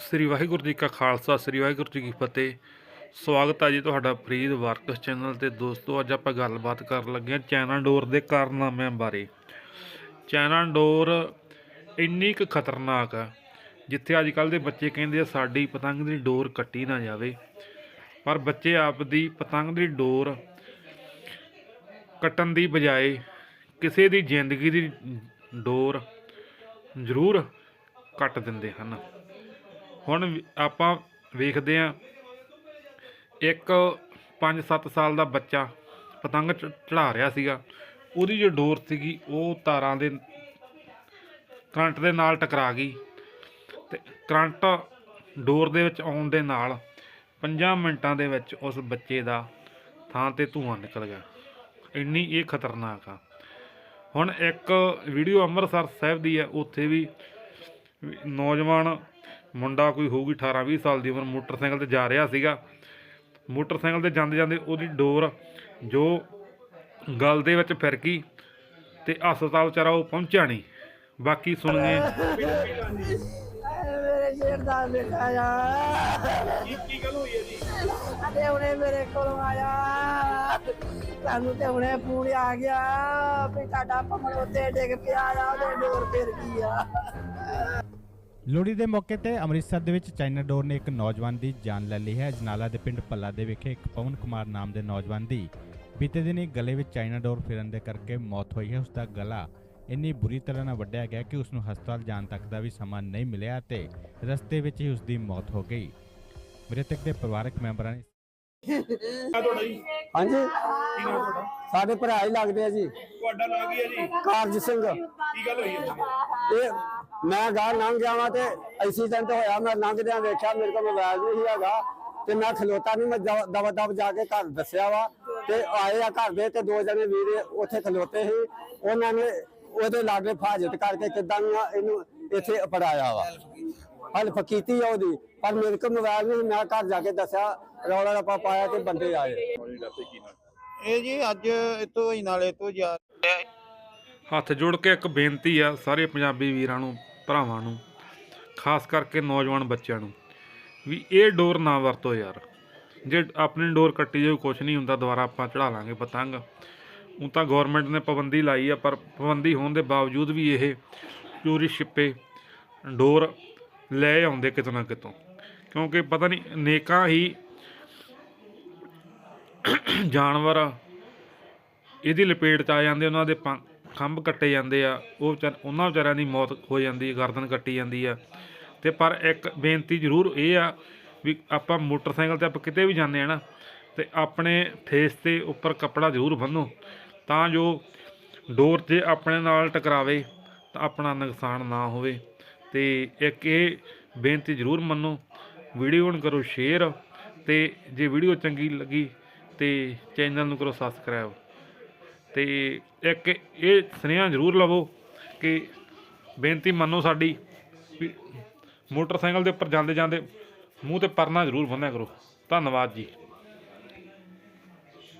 ਸ੍ਰੀ ਵਾਹਿਗੁਰੂ ਜੀ ਕਾ ਖਾਲਸਾ, ਸ੍ਰੀ ਵਾਹਿਗੁਰੂ ਜੀ ਕੀ ਫਤਿਹ। ਸਵਾਗਤ ਹੈ ਜੀ ਤੁਹਾਡਾ ਫਰੀਦ ਵਰਕਸ ਚੈਨਲ ਤੇ। ਦੋਸਤੋ, ਅੱਜ ਆਪਾਂ ਗੱਲਬਾਤ ਕਰਨ ਲੱਗੇ ਹਾਂ ਚਾਈਨਾ ਡੋਰ ਦੇ ਕਾਰਨਾਮਿਆਂ ਬਾਰੇ। ਚਾਈਨਾ ਡੋਰ ਇੰਨੀ ਕੁ ਖਤਰਨਾਕ ਆ, ਜਿੱਥੇ ਅੱਜ ਕੱਲ ਦੇ ਬੱਚੇ ਕਹਿੰਦੇ ਆ, ਸਾਡੀ ਪਤੰਗ ਦੀ ਡੋਰ ਕੱਟੀ ਨਾ ਜਾਵੇ। ਪਰ ਬੱਚੇ ਆਪ ਦੀ ਪਤੰਗ ਦੀ ਡੋਰ ਕੱਟਣ ਦੀ ਬਜਾਏ ਕਿਸੇ ਦੀ ਜ਼ਿੰਦਗੀ ਦੀ ਡੋਰ ਜ਼ਰੂਰ ਕੱਟ ਦਿੰਦੇ ਹਨ। ਹੁਣ ਆਪਾਂ ਵੇਖਦੇ ਹਾਂ। ਇੱਕ 5-7 ਸਾਲ ਦਾ ਬੱਚਾ ਪਤੰਗ ਚ- ਚੜ੍ਹਾ ਰਿਹਾ ਸੀਗਾ। ਉਹਦੀ ਜੋ ਡੋਰ ਸੀਗੀ, ਉਹ ਤਾਰਾਂ ਦੇ ਕਰੰਟ ਦੇ ਨਾਲ ਟਕਰਾ ਗਈ ਤੇ ਕਰੰਟ ਡੋਰ ਦੇ ਵਿੱਚ ਆਉਣ ਦੇ ਨਾਲ 5 ਮਿੰਟਾਂ ਦੇ ਵਿੱਚ ਉਸ ਬੱਚੇ ਦਾ ਥਾਂ ਤੇ ਧੂੰਆਂ ਨਿਕਲ ਗਿਆ। ਇੰਨੀ ਇਹ ਖਤਰਨਾਕ ਆ। ਹੁਣ ਇੱਕ ਵੀਡੀਓ ਅੰਮ੍ਰਿਤਸਰ ਸਾਹਿਬ ਦੀ ਹੈ ਉੱਥੇ ਵੀ ਨੌਜਵਾਨ ਮੁੰਡਾ ਕੋਈ ਹੋਊਗੀ 18 20 ਸਾਲ ਦੀ ਉਮਰ, ਮੋਟਰਸਾਈਕਲ ਤੇ ਜਾ ਰਿਹਾ ਸੀਗਾ। ਮੋਟਰਸਾਈਕਲ ਤੇ ਜਾਂਦੇ ਜਾਂਦੇ ਉਹਦੀ ਡੋਰ ਜੋ ਗਲ ਦੇ ਵਿੱਚ ਫਿਰ ਤੇ ਹਸਪਤਾਲ ਵਿਚਾਰਾ ਉਹ ਪਹੁੰਚਿਆ ਨਹੀਂ। ਬਾਕੀ ਸੁਣੀਏ ਮੇਰੇ ਜੇਠ ਦਾ ਬੇਟਾ ਆ। ਕੀ ਕੀ ਗੱਲ ਹੋਈ ਹੈ ਜੀ ਅਤੇ ਉਹਨੇ ਮੇਰੇ ਕੋਲ ਆਇਆ। ਸਾਨੂੰ ਤੇ ਉਹਨੇ ਫੋਨ ਆ ਗਿਆ ਵੀ ਤੁਹਾਡਾ ਭਮਰ ਉੱਤੇ ਡਿੱਗ ਪਿਆ ਆ, ਉਹਦੇ ਡੋਰ ਫਿਰ ਗਈ ਆ। ਲੋਹੜੀ ਦੇ ਮੌਕੇ ਤੇ ਅੰਮ੍ਰਿਤਸਰ ਦੇ ਵਿੱਚ ਚਾਈਨਾ ਡੋਰ ਨੇ ਇੱਕ ਨੌਜਵਾਨ ਦੀ ਜਾਨ ਲੈ ਲਈ ਹੈ। ਜਨਾਲਾ ਦੇ ਪਿੰਡ ਪੱਲਾ ਦੇ ਵਿਖੇ ਇੱਕ ਪਵਨ ਕੁਮਾਰ ਨਾਮ ਦੇ ਨੌਜਵਾਨ ਦੀ ਬੀਤੇ ਦਿਨੀ ਗਲੇ ਵਿੱਚ ਚਾਈਨਾ ਡੋਰ ਫਿਰਨ ਦੇ ਕਰਕੇ ਮੌਤ ਹੋਈ ਹੈ। ਉਸ ਦਾ ਗਲਾ ਇੰਨੀ ਬੁਰੀ ਤਰ੍ਹਾਂ ਨਾਲ ਵੱਢਿਆ ਗਿਆ ਕਿ ਉਸ ਨੂੰ ਹਸਪਤਾਲ ਜਾਣ ਤੱਕ ਦਾ ਵੀ ਸਮਾਂ ਨਹੀਂ ਮਿਲਿਆ ਤੇ ਰਸਤੇ ਵਿੱਚ ਹੀ ਉਸ ਦੀ ਮੌਤ ਹੋ ਗਈ। ਮ੍ਰਿਤਕ ਦੇ ਪਰਿਵਾਰਕ ਮੈਂਬਰਾਂ ਨੇ ਤੁਹਾਡਾ ਜੀ ਹਾਂਜੀ। ਕੀ ਨਾਮ ਤੁਹਾਡਾ ਸਾਡੇ ਭਰਾ ਹੀ ਲੱਗਦੇ ਆ ਜੀ। ਤੁਹਾਡਾ ਨਾਂ ਕੀ ਹੈ ਜੀ? ਕਾਰਜ ਸਿੰਘ। ਕੀ ਗੱਲ ਹੋਈ ਹੈ? ਇਹ ਮੈਂ ਗਾਂ ਲੰਘ ਗਿਆ ਵਾਂ ਤੇ ਐਕਸੀਡੈਂਟ ਹੋਇਆ ਮੈਂ ਲੰਘਦਿਆਂ ਵੇਖਿਆ ਮੇਰੇ ਕੋਲ ਮੋਬਾਈਲ ਨਹੀਂ ਹੈਗਾ ਤੇ ਮੈਂ ਖਲੋਤਾ ਨਹੀਂ ਮੈਂ ਦਵਾ ਦਵ ਜਾ ਕੇ ਘਰ ਦੱਸਿਆ ਵਾ ਤੇ ਆਏ ਆ ਘਰ ਦੇ ਤੇ ਦੋ ਜਣੇ ਵੀਰ ਉੱਥੇ ਖਲੋਤੇ ਸੀ ਉਹਨਾਂ ਨੇ ਉਹਦੇ ਲਾਗੇ ਫਾਜਤ ਕਰਕੇ ਕਿਦਾਂ ਇਹਨੂੰ ਇੱਥੇ ਅਪੜਾਇਆ ਵਾ। ਹਲਫ ਕੀਤੀ ਆ ਉਹਦੀ ਪਰ ਮੇਰੇ ਕੋਲ ਮੋਬਾਈਲ ਨਹੀਂ ਮੈਂ ਘਰ ਜਾ ਕੇ ਦੱਸਿਆ ਰੌਲਾ ਰੱਪਾ ਪਾਇਆ ਤੇ ਬੰਦੇ ਆਏ। ਇਹ ਜੀ ਅੱਜ ਇਤੋਂ ਹੀ ਨਾਲੇ ਤੋਂ ਜਾ ਹੱਥ ਜੋੜ ਕੇ ਇੱਕ ਬੇਨਤੀ ਆ ਸਾਰੇ ਪੰਜਾਬੀ ਵੀਰਾਂ ਨੂੰ ਭਰਾਵਾਂ ਨੂੰ, ਖਾਸ ਕਰਕੇ ਨੌਜਵਾਨ ਬੱਚਿਆਂ ਨੂੰ, ਵੀ ਇਹ ਡੋਰ ਨਾ ਵਰਤੋ ਯਾਰ। ਜੇ ਆਪਣੀ ਡੋਰ ਕੱਟੀ ਜਾਊ ਕੁਝ ਨਹੀਂ ਹੁੰਦਾ, ਦੁਬਾਰਾ ਆਪਾਂ ਚੜਾ ਲਾਂਗੇ ਪਤੰਗ। ਉਹ ਤਾਂ ਗਵਰਨਮੈਂਟ ਨੇ ਪਾਬੰਦੀ ਲਾਈ ਆ, ਪਰ ਪਾਬੰਦੀ ਹੋਣ ਦੇ ਬਾਵਜੂਦ ਵੀ ਇਹ ਚੋਰੀ ਛਿਪੇ ਡੋਰ ਲੈ ਆਉਂਦੇ ਕਿਤੋਂ ਨਾ ਕਿਤੋਂ। ਕਿਉਂਕਿ ਪਤਾ ਨਹੀਂ, ਨੇਕਾਂ ਹੀ ਜਾਨਵਰ ਇਹਦੀ ਲਪੇਟ 'ਚ ਆ ਜਾਂਦੇ, ਉਹਨਾਂ ਦੇ ਖੰਭ ਕੱਟੇ ਜਾਂਦੇ ਆ, ਉਹ ਵਿਚਾਰ, ਉਹਨਾਂ ਵਿਚਾਰਿਆਂ ਦੀ ਮੌਤ ਹੋ ਜਾਂਦੀ ਹੈ, ਗਰਦਨ ਕੱਟੀ ਜਾਂਦੀ ਆ। ਤੇ ਪਰ ਇੱਕ ਬੇਨਤੀ ਜ਼ਰੂਰ ਇਹ ਆ ਵੀ ਆਪਾਂ ਮੋਟਰਸਾਈਕਲ ਤੇ ਆਪਾਂ ਕਿਤੇ ਵੀ ਜਾਂਦੇ ਆ ਨਾ, ਤੇ ਆਪਣੇ ਫੇਸ ਤੇ ਉੱਪਰ ਕੱਪੜਾ ਜ਼ਰੂਰ ਬੰਨੋ ਤਾਂ ਜੋ ਡੋਰ ਤੇ ਆਪਣੇ ਨਾਲ ਟਕਰਾਵੇ, ਤਾਂ ਆਪਣਾ ਨੁਕਸਾਨ ਨਾ ਹੋਵੇ। ਤੇ ਇੱਕ ਇਹ ਬੇਨਤੀ ਜ਼ਰੂਰ ਮੰਨੋ, ਵੀਡੀਓ ਨੂੰ ਕਰੋ ਸ਼ੇਅਰ ਤੇ ਜੇ ਵੀਡੀਓ ਚੰਗੀ ਲੱਗੀ, ਤੇ ਚੈਨਲ ਨੂੰ ਕਰੋ ਸਬਸਕ੍ਰਾਈਬ ਤੇ ਇੱਕ ਇਹ ਸੁਨੇਹਾ ਜ਼ਰੂਰ ਲਵੋ ਕਿ ਬੇਨਤੀ ਮੰਨੋ ਸਾਡੀ ਵੀ ਮੋਟਰਸਾਈਕਲ ਦੇ ਉੱਪਰ ਜਾਂਦੇ ਜਾਂਦੇ ਮੂੰਹ ਤੇ ਪਰਨਾ ਜ਼ਰੂਰ ਬੰਨਿਆ ਕਰੋ। ਧੰਨਵਾਦ ਜੀ।